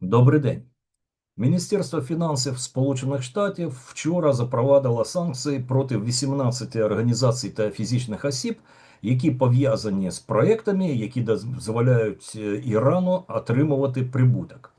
Добрий день. Міністерство фінансів Сполучених Штатів вчора запровадило санкції проти 18 організацій та фізичних осіб, які пов'язані з проектами, які дозволяють е, Ірану отримувати прибуток.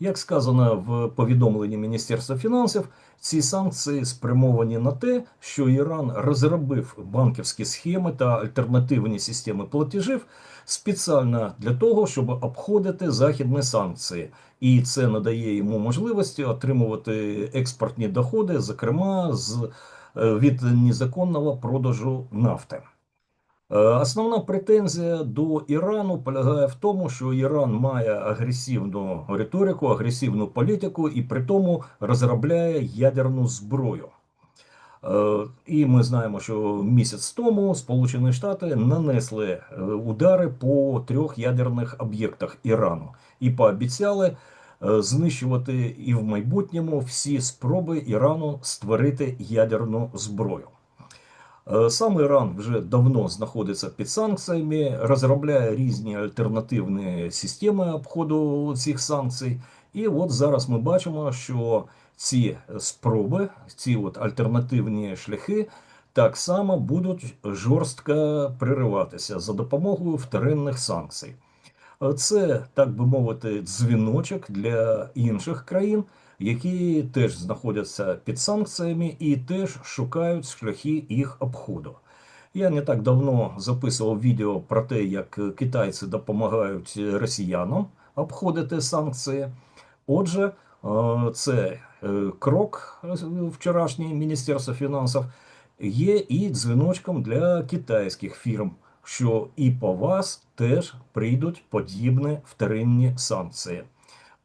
Як сказано в повідомленні Міністерства фінансів, ці санкції спрямовані на те, що Іран розробив банківські схеми та альтернативні системи платежів спеціально для того, щоб обходити західні санкції, і це надає йому можливості отримувати експортні доходи, зокрема з е, від незаконного продажу нафти. Е, Основна претензія до Ірану полягає в тому, що Іран має агресивну риторику, агресивну політику і при тому розробляє ядерну зброю. Е, І ми знаємо, що місяць тому Сполучені Штати нанесли е, удари по трьох ядерних об'єктах Ірану і пообіцяли знищувати і в майбутньому всі спроби Ірану створити ядерну зброю. Е, Сам Іран вже давно знаходиться під санкціями, розробляє різні альтернативні системи обходу цих санкцій. І от зараз ми бачимо, що ці спроби, ці от альтернативні шляхи так само будуть жорстко пририватися за допомогою вторинних санкцій. Е, Це, так би мовити, дзвіночок для інших країн, які теж знаходяться під санкціями і теж шукають шляхи їх обходу. Я не так давно записував відео про те, як китайці допомагають росіянам обходити санкції. Отже, е, це е, крок вчорашній Міністерства фінансів є і дзвіночком для китайських фірм, що і по вас теж прийдуть подібні вторинні санкції.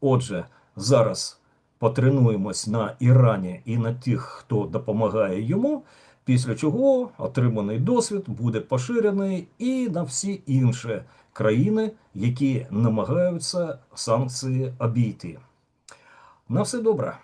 Отже, зараз потренуємось на Ірані і на тих, хто допомагає йому. Після чого отриманий досвід буде поширений і на всі інші країни, які намагаються санкції обійти. На все добре.